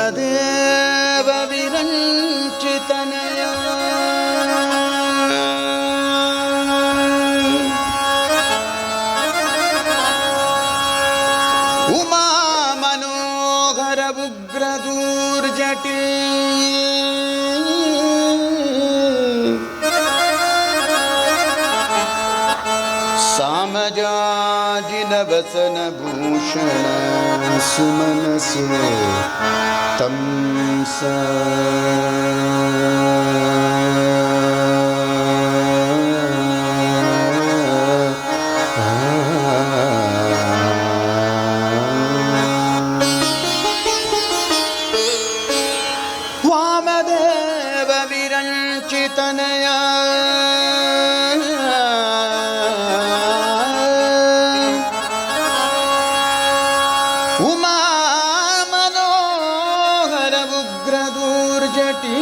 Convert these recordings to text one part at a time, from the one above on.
वामदेव विरञ्चित न सुमनसे तं स जटी।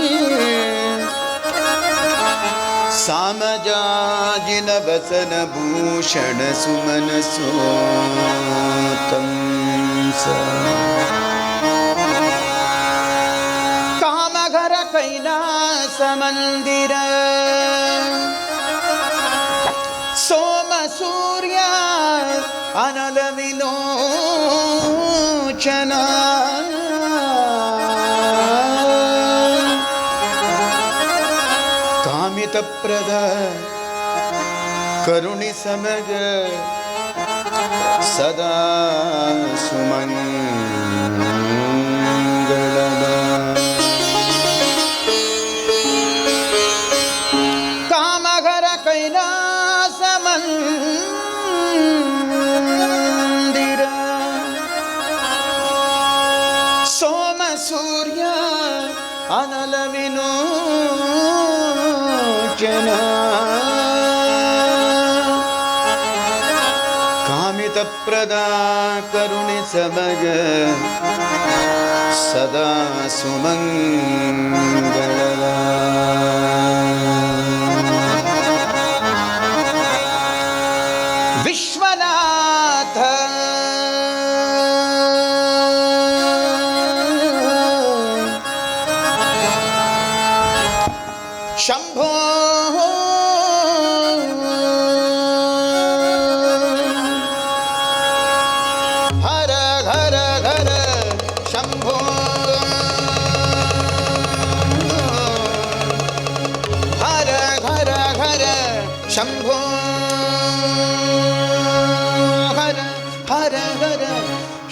सामजा जिन वसन भूषण सुमन सोतम काम घर कैलास मंदिर सोम सूर्य अनल विलोचना। ಕಾಮಿತಪ್ರದ ಕರುಣಿ ಸಮಗ ಸದಾ ಸುಮಂಗಳದ ಕಾಮಘರ ಕೈಲಾಸ ಮಂದಿರ ಸೋಮ ಸೂರ್ಯ ಅನಲ ವಿನೋಚನ प्रदा करुणे समग सदा सुमङ्गला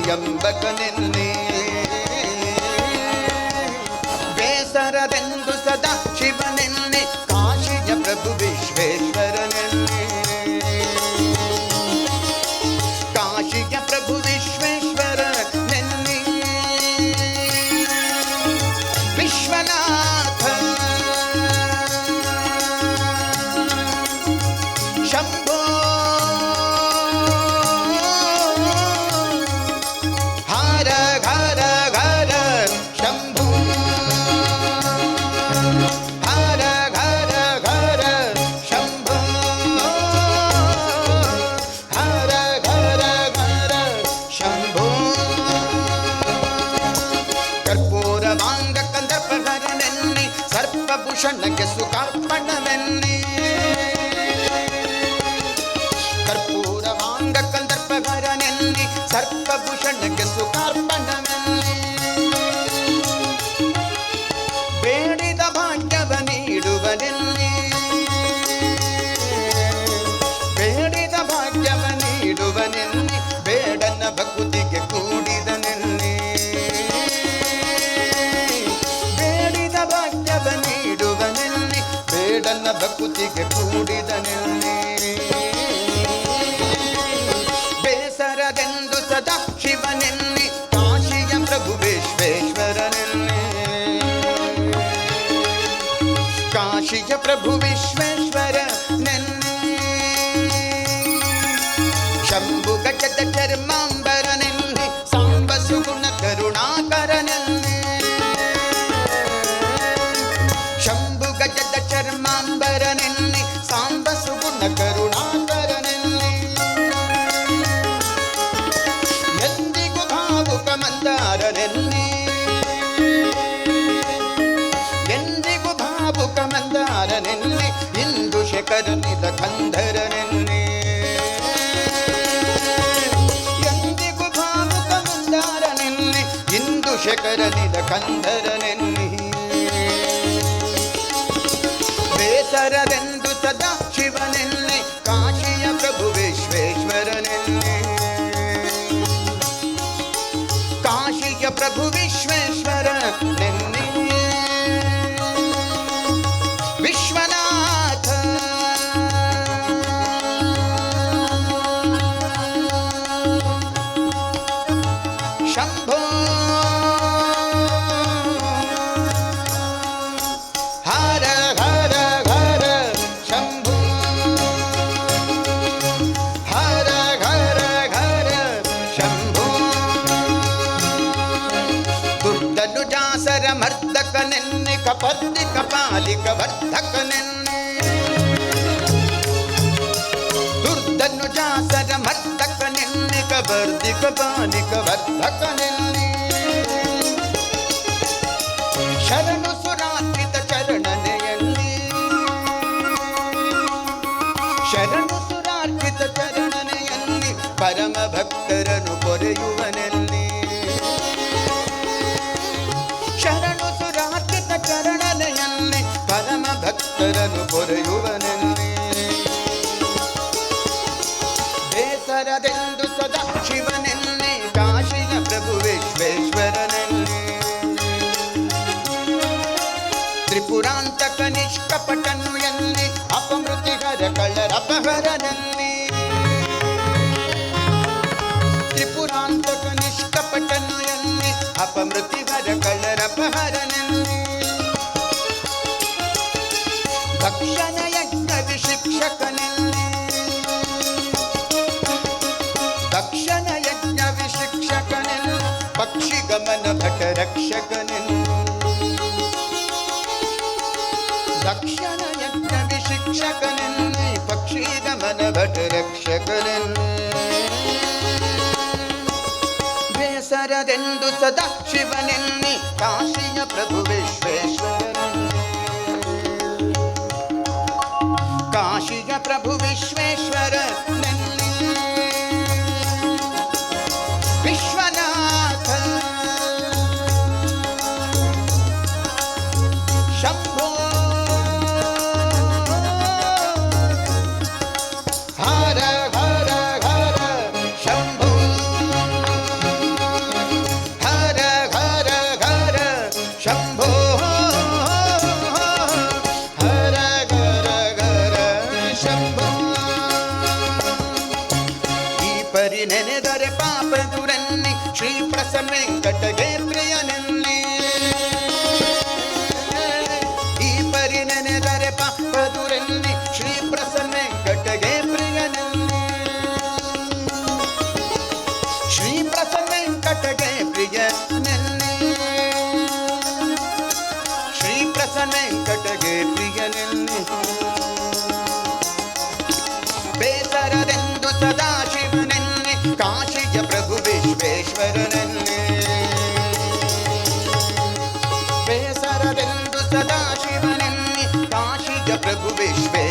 ಅಂಬಿಕೆಯರ ನಿನ್ನೆ ಬೇಸರದೆಂದು ಸದಾ ಶಿವ ನಿನ್ನೆ ಕಾಶಿಯ ಪ್ರಭು ವಿಶ್ವೇಶ್ವರನೆನ್ನಿ. ಕಾಶಿಯ ಪ್ರಭು ವಿಶ್ವೇಶ್ವರ ನೆನ್ನಿ ವಿಶ್ವನಾಥ ಸರ್ಪಭೂಷಣಕ್ಕೆ ಸುಖಾರ್ಪಣವೆಲ್ಲಿ ಬೇಡಿದ ಭಾಗ್ಯವ ನೀಡುವನೆಲ್ಲಿ ಬೇಡಿದ ಭಾಗ್ಯವ ನೀಡುವನೆಲ್ಲಿ ಬೇಡನ ಭಕ್ತಿಗೆ ಕೂಡಿದನೆಲ್ಲಿ ಬೇಡಿದ ಭಾಗ್ಯವ ನೀಡುವನೆಲ್ಲಿ ಬೇಡನ ಭಕ್ತಿಗೆ ಕೂಡಿದನೆಲ್ಲಿ ಪ್ರಭು ವಿಶ್ವೇಶ್ವರ ಶಂಭು ಗಜದ ಚರ್ಮಾಂಬರನೆಲ್ಲಿ ಸಾಂಬ ಸುಗುಣ ಕರುಣಾಕರನೆಲ್ಲಿ ಶಂಭು ಗಜದ ಚರ್ಮಾಂಬರನೆಲ್ಲಿ ಸಾಂಬ ಸುಗುಣ ಕರುಣಾಕರನೆಲ್ಲಿ ಎಂದಿಗೂ ಭಾವುಕ ಮಂದಾರನೆಲ್ಲಿ ಎಂದಿಗೂ ಮಂದಾರನೆಲ್ಲಿ ಇಂದು ಶೇಖರನಿದ ನಿನ್ನೆ. ಎಂದಿಗೂ ಭಾವುಕ ಮಂದಾರನೆಲ್ಲಿ ಇಂದು ಶೇಖರನಿದ ಕಂಧರ ನಿನ್ನೆ. ಸದಾ ಜಾಸರ ಮರ್ದಕನೆನ್ನಿ ಕಪರ್ದಿ ಕಪಾಲಿಕ ವರ್ಧಕನೆನ್ನಿ ದುರ್ದನು ಜಾಸರ ಮರ್ದಕನೆನ್ನಿ ಕಬರ್ದಿ ಕಪಾಲಿಕ ನೆನ್ನೆ ಶರಣು ಸುರಾತ್ರಿತ ಚರಣನೆಯಲ್ಲಿ. ಶರಣು ಸುರಾರ್ಪಿತ ಚರಣನೆಯಲ್ಲಿ ಪರಮ ಭಕ್ತರನು ಪೊರೆಯುವನೆಲ್ಲಿ ಭಕ್ತರನು ಪೊರೆಯುವನೆಲ್ಲಿ ಬೇಸರದೆಂದು ಸದಾ ಶಿವನೆಲ್ಲಿ ಕಾಶಿನ ಪ್ರಭು ವಿಶ್ವೇಶ್ವರನೆಲ್ಲಿ ತ್ರಿಪುರಾಂತಕ ನಿಷ್ಕಪಟನು ಎಲ್ಲಿ ಅಪಮೃತಿಹರ ಕಳ್ಳರಪಹರನಲ್ಲಿ ತ್ರಿಪುರಾಂತಕ ನಿಷ್ಕಪಟನು ಎಲ್ಲಿ ಅಪಮೃತಿಹರ ಕಳ್ಳರಪಹರನಲ್ಲಿ ಗಮನ ಭಟ ರಕ್ಷಕನೆಲ್ಲ ಬೇಸರದೆಂದು ಸದಾ ಶಿವನೆನ್ನಿ ಕಾಶಿಯ ಪ್ರಭು ವಿಶ್ವೇಶ್ವರನೆಲ್ಲ ಕಾಶಿಯ ಪ್ರಭು ವಿಶ್ವೇಶ್ವರ o beijo.